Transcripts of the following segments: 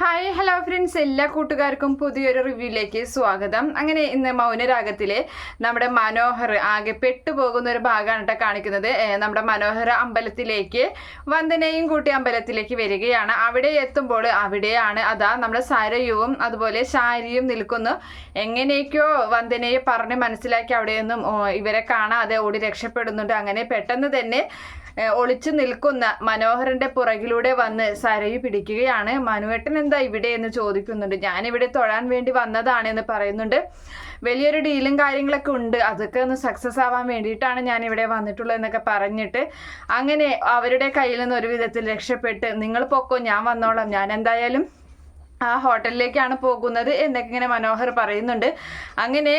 Hi hello friends എല്ലാ കൂട്ടുകാർക്കും പുതിയൊരു റിവ്യൂയിലേക്ക് സ്വാഗതം. അങ്ങനെ ഇന്ന് മൗനരാഗത്തിലെ നമ്മുടെ മനോഹർ ആകെ പെട്ടുപോകുന്ന ഒരു ഭാഗമാണ് കേട്ടോ കാണിക്കുന്നത്. നമ്മുടെ മനോഹർ അമ്പലത്തിലേക്ക് വന്ദനയും കൂട്ടി അമ്പലത്തിലേക്ക് വരികയാണ്. അവിടെ എത്തുമ്പോൾ അവിടെയാണ് അതാ നമ്മുടെ സരയുവും അതുപോലെ ശാരിയും നിൽക്കുന്നു. എങ്ങനെയൊക്കെയോ വന്ദനയെ പറഞ്ഞ് മനസ്സിലാക്കി അവിടെ നിന്നും ഇവരെ കാണാതെ ഓടി രക്ഷപ്പെടുന്നുണ്ട്. അങ്ങനെ പെട്ടെന്ന് തന്നെ ഒളിച്ചു നിൽക്കുന്ന മനോഹരന്റെ പുറകിലൂടെ വന്ന് സരയു പിടിക്കുകയാണ്. മനുവേട്ടൻ എന്താ ഇവിടെ എന്ന് ചോദിക്കുന്നുണ്ട്. ഞാൻ ഇവിടെ തൊഴാൻ വേണ്ടി വന്നതാണ് എന്ന് പറയുന്നുണ്ട്. വലിയൊരു ഡീലും കാര്യങ്ങളൊക്കെ ഉണ്ട്. അതൊക്കെ ഒന്ന് സക്സസ് ആവാൻ വേണ്ടിയിട്ടാണ് ഞാൻ ഇവിടെ വന്നിട്ടുള്ളത് എന്നൊക്കെ പറഞ്ഞിട്ട് അങ്ങനെ അവരുടെ കയ്യിൽ നിന്ന് ഒരു വിധത്തിൽ രക്ഷപ്പെട്ട് നിങ്ങൾ പൊക്കോ ഞാൻ വന്നോളാം. ഞാൻ എന്തായാലും ആ ഹോട്ടലിലേക്കാണ് പോകുന്നത് എന്നൊക്കെ ഇങ്ങനെ മനോഹർ പറയുന്നുണ്ട്. അങ്ങനെ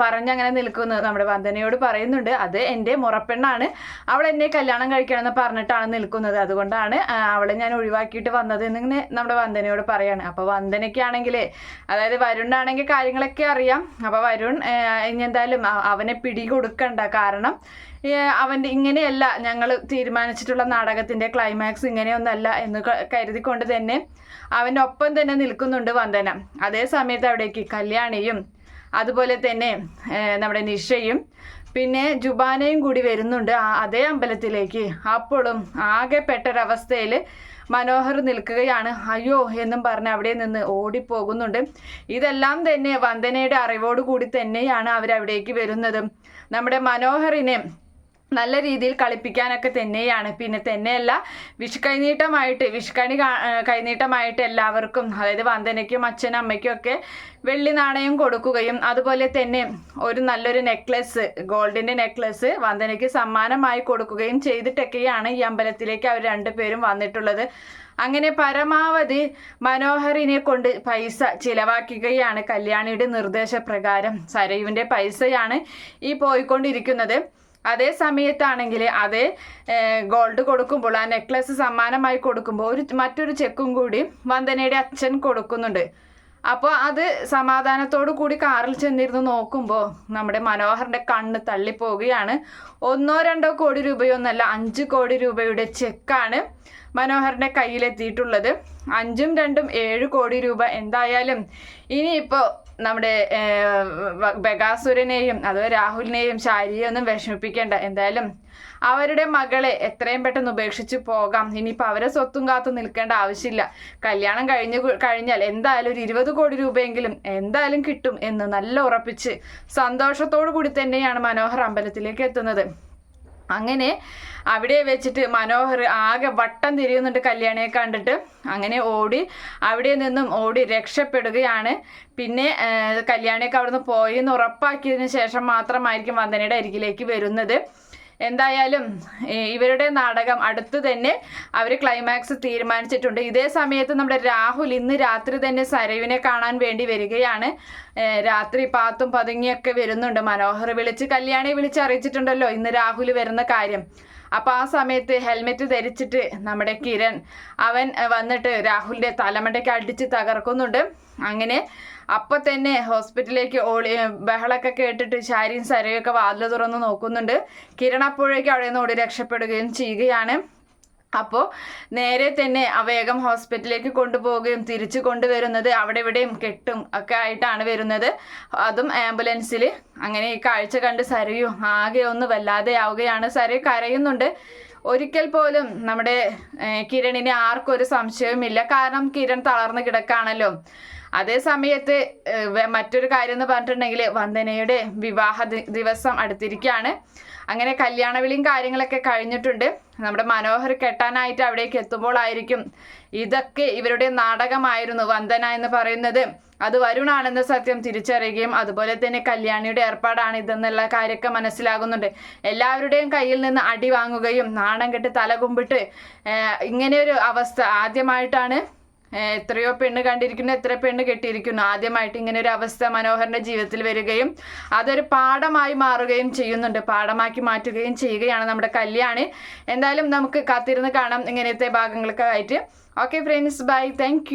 പറഞ്ഞങ്ങനെ നിൽക്കുന്നു. നമ്മുടെ വന്ദനയോട് പറയുന്നുണ്ട് അത് എന്റെ മുറപ്പെണ്ണാണ്. അവൾ എന്നെ കല്യാണം കഴിക്കണമെന്ന് പറഞ്ഞിട്ടാണ് നിൽക്കുന്നത്. അതുകൊണ്ടാണ് അവളെ ഞാൻ ഒഴിവാക്കിയിട്ട് വന്നത് എന്നിങ്ങനെ നമ്മുടെ വന്ദനയോട് പറയാണ്. അപ്പോൾ വന്ദനയ്ക്കാണെങ്കിൽ അതായത് വരുണാണെങ്കിൽ കാര്യങ്ങളൊക്കെ അറിയാം. അപ്പോൾ വരുൺ ഇനി എന്തായാലും അവനെ പിടികൊടുക്കണ്ട. കാരണം അവന്റെ ഇങ്ങനെയല്ല. ഞങ്ങൾ തീരുമാനിച്ചിട്ടുള്ള നാടകത്തിന്റെ ക്ലൈമാക്സ് ഇങ്ങനെയൊന്നല്ല എന്ന് കരുതിക്കൊണ്ട് തന്നെ അവന്റെ ഒപ്പം തന്നെ നിൽക്കുന്നുണ്ട് വന്ദന. അതേ സമയത്ത് അവിടേക്ക് കല്യാണിയും അതുപോലെ തന്നെ നമ്മുടെ നിഷയും പിന്നെ ജുബാനയും കൂടി വരുന്നുണ്ട് അതേ അമ്പലത്തിലേക്ക്. അപ്പോഴും ആകെ പെട്ടൊരവസ്ഥയിൽ മനോഹർ നിൽക്കുകയാണ്. അയ്യോ എന്നും പറഞ്ഞ് അവിടെ നിന്ന് ഓടിപ്പോകുന്നുണ്ട്. ഇതെല്ലാം തന്നെ വന്ദനയുടെ അറിവോടുകൂടി തന്നെയാണ് അവരവിടേക്ക് വരുന്നത്. നമ്മുടെ മനോഹറിനെ നല്ല രീതിയിൽ കളിപ്പിക്കാനൊക്കെ തന്നെയാണ്. പിന്നെ തന്നെയല്ല വിഷു കൈനീട്ടമായിട്ട് വിഷുക്കണി കൈനീട്ടമായിട്ട് എല്ലാവർക്കും അതായത് വന്ദനയ്ക്കും അച്ഛനും അമ്മയ്ക്കും ഒക്കെ വെള്ളി നാണയം കൊടുക്കുകയും അതുപോലെ തന്നെ ഒരു നല്ലൊരു നെക്ലസ് ഗോൾഡിന്റെ നെക്ലസ് വന്ദനയ്ക്ക് സമ്മാനമായി കൊടുക്കുകയും ചെയ്തിട്ടൊക്കെയാണ് ഈ അമ്പലത്തിലേക്ക് അവർ രണ്ടുപേരും വന്നിട്ടുള്ളത്. അങ്ങനെ പരമാവധി മനോഹറിനെ കൊണ്ട് പൈസ ചിലവാക്കുകയാണ് കല്യാണിയുടെ നിർദ്ദേശപ്രകാരം. സരയുവിന്റെ പൈസയാണ് ഈ പോയിക്കൊണ്ടിരിക്കുന്നത്. അതേ സമയത്താണെങ്കിൽ അതേ ഗോൾഡ് കൊടുക്കുമ്പോൾ ആ നെക്ലസ് സമ്മാനമായി കൊടുക്കുമ്പോൾ ഒരു മറ്റൊരു ചെക്കും കൂടി വന്ദനയുടെ അച്ഛൻ കൊടുക്കുന്നുണ്ട്. അപ്പോൾ അത് സമാധാനത്തോടു കൂടി കാറിൽ ചെന്നിരുന്ന് നോക്കുമ്പോൾ നമ്മുടെ മനോഹറിന്റെ കണ്ണ് തള്ളിപ്പോവുകയാണ് ഒന്നോ രണ്ടോ കോടി രൂപയൊന്നല്ല അഞ്ച് കോടി രൂപയുടെ ചെക്കാണ് മനോഹറിന്റെ കയ്യിലെത്തിയിട്ടുള്ളത്. അഞ്ചും രണ്ടും ഏഴ് കോടി രൂപ എന്തായാലും ഇനിയിപ്പോൾ നമ്മുടെ ബഗാസുരനെയും അതുപോലെ രാഹുലിനെയും ശാരിയെ ഒന്നും വിഷമിപ്പിക്കേണ്ട. എന്തായാലും അവരുടെ മകളെ എത്രയും പെട്ടെന്ന് ഉപേക്ഷിച്ച് പോകാം. ഇനിയിപ്പോൾ അവരെ സ്വത്തും കാത്തു നിൽക്കേണ്ട ആവശ്യമില്ല. കല്യാണം കഴിഞ്ഞു കഴിഞ്ഞാൽ എന്തായാലും ഒരു ഇരുപത് കോടി രൂപയെങ്കിലും എന്തായാലും കിട്ടും എന്ന് നല്ല ഉറപ്പിച്ച് സന്തോഷത്തോടു കൂടി തന്നെയാണ് മനോഹർ അമ്പലത്തിലേക്ക് എത്തുന്നത്. അങ്ങനെ അവിടെ വെച്ചിട്ട് മനോഹർ ആകെ വട്ടം തിരിയുന്നുണ്ട് കല്യാണിയെ കണ്ടിട്ട്. അങ്ങനെ ഓടി അവിടെ നിന്നും ഓടി രക്ഷപ്പെടുകയാണ്. പിന്നെ കല്യാണിയൊക്കെ അവിടുന്ന് പോയി എന്ന് ഉറപ്പാക്കിയതിന് ശേഷം മാത്രമായിരിക്കും വന്ദനയുടെ അരികിലേക്ക് വരുന്നത്. എന്തായാലും ഇവരുടെ നാടകം അടുത്ത് തന്നെ അവർ ക്ലൈമാക്സ് തീരുമാനിച്ചിട്ടുണ്ട്. ഇതേ സമയത്ത് നമ്മുടെ രാഹുൽ ഇന്ന് രാത്രി തന്നെ സരയുവിനെ കാണാൻ വേണ്ടി വരികയാണ്. രാത്രി പാത്തും പതുങ്ങിയൊക്കെ വരുന്നുണ്ട്. മനോഹർ വിളിച്ച് കല്യാണി വിളിച്ച് അറിയിച്ചിട്ടുണ്ടല്ലോ ഇന്ന് രാഹുൽ വരുന്ന കാര്യം. അപ്പോൾ ആ സമയത്ത് ഹെൽമെറ്റ് ധരിച്ചിട്ട് നമ്മുടെ കിരൺ അവൻ വന്നിട്ട് രാഹുലിന്റെ തലമണ്ടയ്ക്ക് അടിച്ച് തകർക്കുന്നുണ്ട്. അങ്ങനെ അപ്പോൾ തന്നെ ഹോസ്പിറ്റലിലേക്ക് ഓടി ബഹളൊക്കെ കേട്ടിട്ട് ശാരിയും സരയൊക്കെ വാതിൽ തുറന്ന് നോക്കുന്നുണ്ട്. കിരൺ അപ്പോഴേക്കും അവിടെ നിന്ന് ഓടി രക്ഷപ്പെടുകയും ചെയ്യുകയാണ്. അപ്പോൾ നേരെ തന്നെ വേഗം ഹോസ്പിറ്റലിലേക്ക് കൊണ്ടുപോവുകയും തിരിച്ചു കൊണ്ടുവരുന്നത് അവിടെ ഇവിടെയും കെട്ടും ഒക്കെ ആയിട്ടാണ് വരുന്നത്. അതും ആംബുലൻസിൽ അങ്ങനെ ഈ കാഴ്ച കണ്ട് സരയു ആകെ ഒന്ന് വല്ലാതെ ആവുകയാണ്. സരയു കരയുന്നുണ്ട്. ഒരിക്കൽ പോലും നമ്മുടെ കിരണിനെ കിരണിന് ആർക്കും ഒരു സംശയവുമില്ല. കാരണം കിരൺ തളർന്ന് കിടക്കാണല്ലോ. അതേ സമയത്ത് മറ്റൊരു കാര്യം എന്ന് പറഞ്ഞിട്ടുണ്ടെങ്കിൽ വന്ദനയുടെ വിവാഹ ദിവസം അടുത്തിരിക്കുകയാണ് അങ്ങനെ കല്യാണ വിളിയും കാര്യങ്ങളൊക്കെ കഴിഞ്ഞിട്ടുണ്ട്. നമ്മുടെ മനോഹർ കെട്ടാനായിട്ട് അവിടേക്ക് എത്തുമ്പോഴായിരിക്കും ഇതൊക്കെ ഇവരുടെ നാടകമായിരുന്നു വന്ദന എന്ന് പറയുന്നത്. അത് വരുണാണെന്ന് സത്യം തിരിച്ചറിയുകയും അതുപോലെ തന്നെ കല്യാണിയുടെ ഏർപ്പാടാണ് ഇതെന്നുള്ള കാര്യമൊക്കെ മനസ്സിലാകുന്നുണ്ട്. എല്ലാവരുടെയും കയ്യിൽ നിന്ന് അടി വാങ്ങുകയും നാണം കെട്ട് തല കുമ്പിട്ട് ഇങ്ങനെയൊരു അവസ്ഥ ആദ്യമായിട്ടാണ് എത്രയോ പെണ്ണ് കണ്ടിരിക്കുന്നു എത്ര പെണ്ണ് കെട്ടിയിരിക്കുന്നു. ആദ്യമായിട്ട് ഇങ്ങനെ ഒരു അവസ്ഥ മനോഹറിന്റെ ജീവിതത്തിൽ വരികയും അതൊരു പാഠമായി മാറുകയും ചെയ്യുന്നുണ്ട്. പാഠമാക്കി മാറ്റുകയും ചെയ്യുകയാണ് നമ്മുടെ കല്യാണി. എന്തായാലും നമുക്ക് കാത്തിരുന്ന് കാണാം ഇങ്ങനത്തെ ഭാഗങ്ങളൊക്കെ ആയിട്ട്. Okay friends bye thank